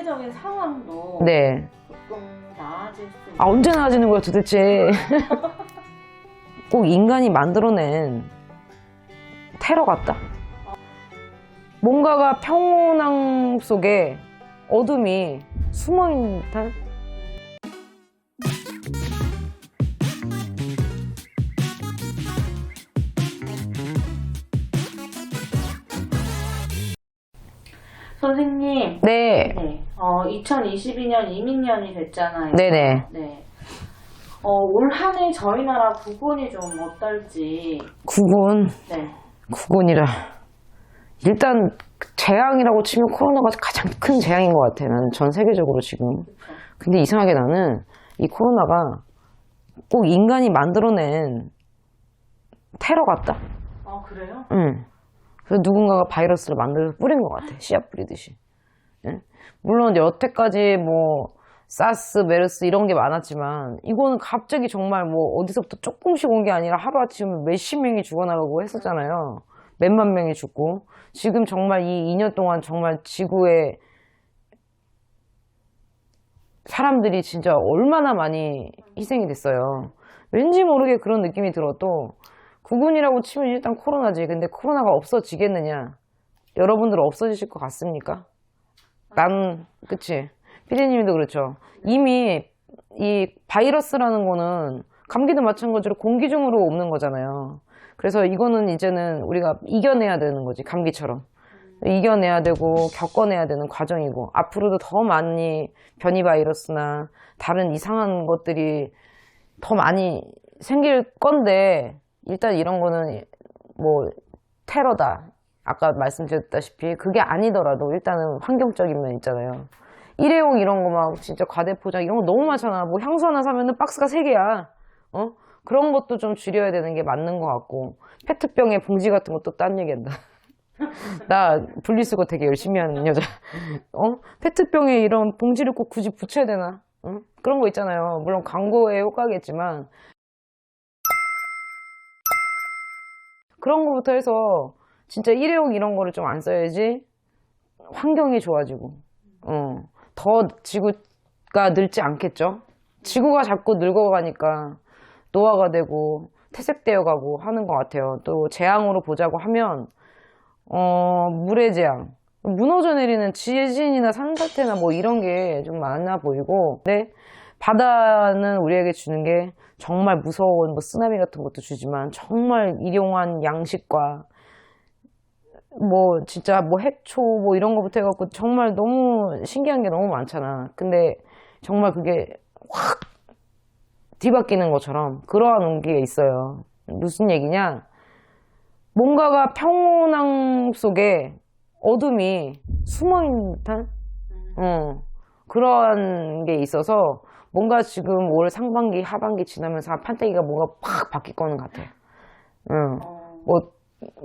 경제적인 상황도 네. 조금 나아질 수 아, 언제 나아지는 거야, 도대체. 꼭 인간이 만들어낸 테러 같다. 뭔가가 평온함 속에 어둠이 숨어 있는 듯한 선생님, 네. 네. 어, 2022년 이민년이 됐잖아요. 네네. 네. 어, 올 한 해 저희 나라 국온이 좀 어떨지. 구군, 네. 구군이라. 일단 재앙이라고 치면 코로나가 가장 큰 재앙인 것 같아. 나는 전 세계적으로 지금. 근데 이상하게 나는 이 코로나가 꼭 인간이 만들어낸 테러 같다. 아, 그래요? 응. 그래서 누군가가 바이러스를 만들어서 뿌린 것 같아. 씨앗 뿌리듯이. 응? 물론 여태까지 뭐 사스, 메르스 이런 게 많았지만 이거는 갑자기 정말 뭐 어디서부터 조금씩 온 게 아니라 하루 아침에 몇십 명이 죽어나가고 했었잖아요. 몇만 명이 죽고. 지금 정말 이 2년 동안 정말 지구에 사람들이 진짜 얼마나 많이 희생이 됐어요. 왠지 모르게 그런 느낌이 들어도 구군이라고 치면 일단 코로나지. 근데 코로나가 없어지겠느냐? 여러분들 없어지실 것 같습니까? 난, 그치. 피디님도 그렇죠. 이미 이 바이러스라는 거는 감기도 마찬가지로 공기 중으로 옵는 거잖아요. 그래서 이거는 이제는 우리가 이겨내야 되는 거지. 감기처럼. 이겨내야 되고 겪어내야 되는 과정이고 앞으로도 더 많이 변이 바이러스나 다른 이상한 것들이 더 많이 생길 건데 일단 이런 거는 뭐 테러다 아까 말씀드렸다시피 그게 아니더라도 일단은 환경적인 면 있잖아요 일회용 이런 거 막 진짜 과대 포장 이런 거 너무 많잖아 뭐 향수 하나 사면은 박스가 세 개야 어 그런 것도 좀 줄여야 되는 게 맞는 것 같고 페트병에 봉지 같은 것도 딴 얘기한다 나 분리수거 되게 열심히 하는 여자. 어? 페트병에 이런 봉지를 꼭 굳이 붙여야 되나? 어? 그런 거 있잖아요. 물론 광고에 효과겠지만. 그런 거부터 해서 진짜 일회용 이런 거를 좀 안 써야지 환경이 좋아지고, 어, 더 지구가 늙지 않겠죠? 지구가 자꾸 늙어가니까 노화가 되고 퇴색되어 가고 하는 것 같아요. 또 재앙으로 보자고 하면 어, 물의 재앙. 무너져 내리는 지진이나 산사태나 뭐 이런 게 좀 많아 보이고, 근데 바다는 우리에게 주는 게 정말 무서운 뭐 쓰나미 같은 것도 주지만 정말 일용한 양식과 뭐 진짜 뭐 해초 뭐 이런 거부터 해갖고 정말 너무 신기한 게 너무 많잖아. 근데 정말 그게 확 뒤바뀌는 것처럼 그러한 게 있어요. 무슨 얘기냐? 뭔가가 평온함 속에 어둠이 숨어 있는 듯한 어, 그런 게 있어서 뭔가 지금 올 상반기, 하반기 지나면서 판때기가 뭔가 팍 바뀔 거는 같아. 응. 어, 뭐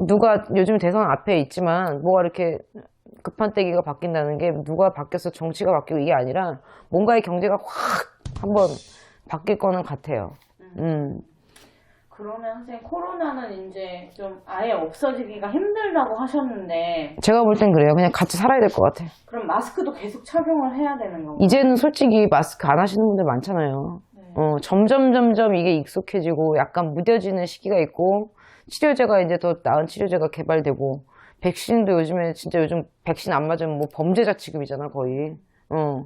누가 요즘 대선 앞에 있지만 뭐가 이렇게 급판때기가 바뀐다는 게 누가 바뀌어서 정치가 바뀌고 이게 아니라 뭔가의 경제가 확 한번 바뀔 거는 같아요. 음. 그러면 선생님, 코로나는 이제 좀 아예 없어지기가 힘들다고 하셨는데, 제가 볼 땐 그래요. 그냥 같이 살아야 될 것 같아. 그럼 마스크도 계속 착용을 해야 되는 건가요? 이제는 솔직히 마스크 안 하시는 분들 많잖아요. 네. 어, 점점 점점 이게 익숙해지고 약간 무뎌지는 시기가 있고 치료제가 이제 더 나은 치료제가 개발되고 백신도 요즘에 진짜 요즘 백신 안 맞으면 뭐 범죄자 취급이잖아 거의. 어.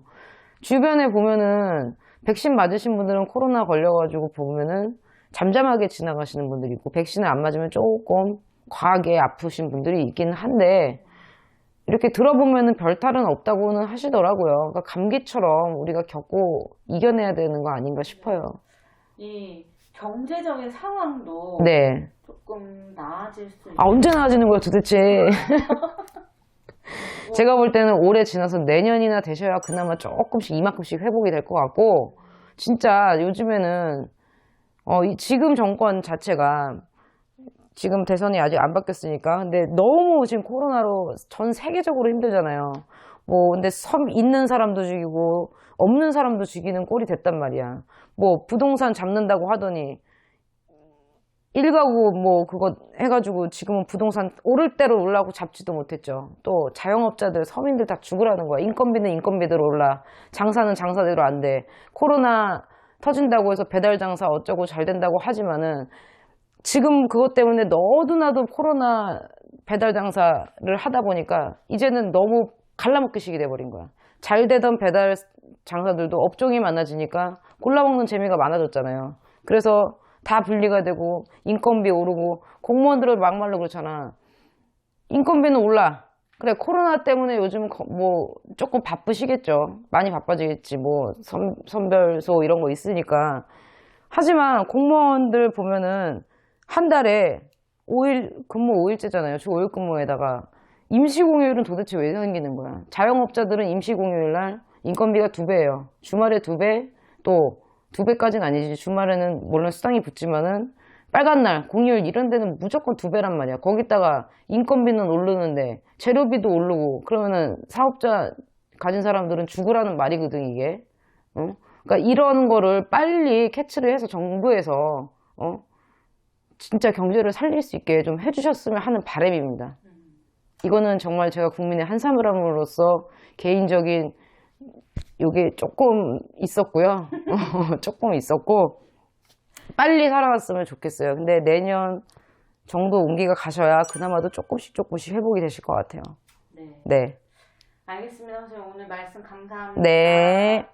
주변에 보면은 백신 맞으신 분들은 코로나 걸려가지고 보면은 잠잠하게 지나가시는 분들이 있고 백신을 안 맞으면 조금 과하게 아프신 분들이 있긴 한데 이렇게 들어보면은 별 탈은 없다고는 하시더라고요. 그러니까 감기처럼 우리가 겪고 이겨내야 되는 거 아닌가 싶어요. 이 경제적인 상황도 네. 조금 나아질 수 아, 언제 나아지는 거야, 도대체. 제가 볼 때는 올해 지나서 내년이나 되셔야 그나마 조금씩 이만큼씩 회복이 될 것 같고, 진짜 요즘에는, 어, 이 지금 정권 자체가, 지금 대선이 아직 안 바뀌었으니까, 근데 너무 지금 코로나로 전 세계적으로 힘들잖아요. 뭐, 근데 섬 있는 사람도 죽이고, 없는 사람도 죽이는 꼴이 됐단 말이야. 뭐, 부동산 잡는다고 하더니, 일가구 뭐 그거 해가지고 지금은 부동산 오를 대로 올라고 잡지도 못했죠. 또 자영업자들 서민들 다 죽으라는 거야. 인건비는 인건비대로 올라. 장사는 장사대로 안 돼. 코로나 터진다고 해서 배달 장사 어쩌고 잘 된다고 하지만은 지금 그것 때문에 너도 나도 코로나 배달 장사를 하다 보니까 이제는 너무 갈라먹기식이 돼버린 거야. 잘 되던 배달 장사들도 업종이 많아지니까 골라먹는 재미가 많아졌잖아요. 그래서 다 분리가 되고 인건비 오르고 공무원들은 막말로 그렇잖아. 인건비는 올라. 그래 코로나 때문에 요즘 거- 뭐 조금 바쁘시겠죠. 많이 바빠지겠지. 뭐 선, 선별소 이런 거 있으니까. 하지만 공무원들 보면은 한 달에 5일 근무 5일째잖아요. 주 5일 근무에다가 임시공휴일은 도대체 왜 생기는 거야? 자영업자들은 임시공휴일 날 인건비가 두 배예요. 주말에 두 배, 또 두 배까지는 아니지. 주말에는 물론 수당이 붙지만은 빨간 날, 공휴일 이런 데는 무조건 두 배란 말이야. 거기다가 인건비는 오르는데 재료비도 오르고 그러면은 사업자 가진 사람들은 죽으라는 말이거든 이게. 어? 그러니까 이런 거를 빨리 캐치를 해서 정부에서 어? 진짜 경제를 살릴 수 있게 좀 해주셨으면 하는 바람입니다. 이거는 정말 제가 국민의 한 사람으로서 개인적인 요게 조금 있었고요. 조금 있었고 빨리 살아났으면 좋겠어요. 근데 내년 정도 온기가 가셔야 그나마도 조금씩 조금씩 회복이 되실 것 같아요. 네. 네. 알겠습니다. 선생님 오늘 말씀 감사합니다. 네.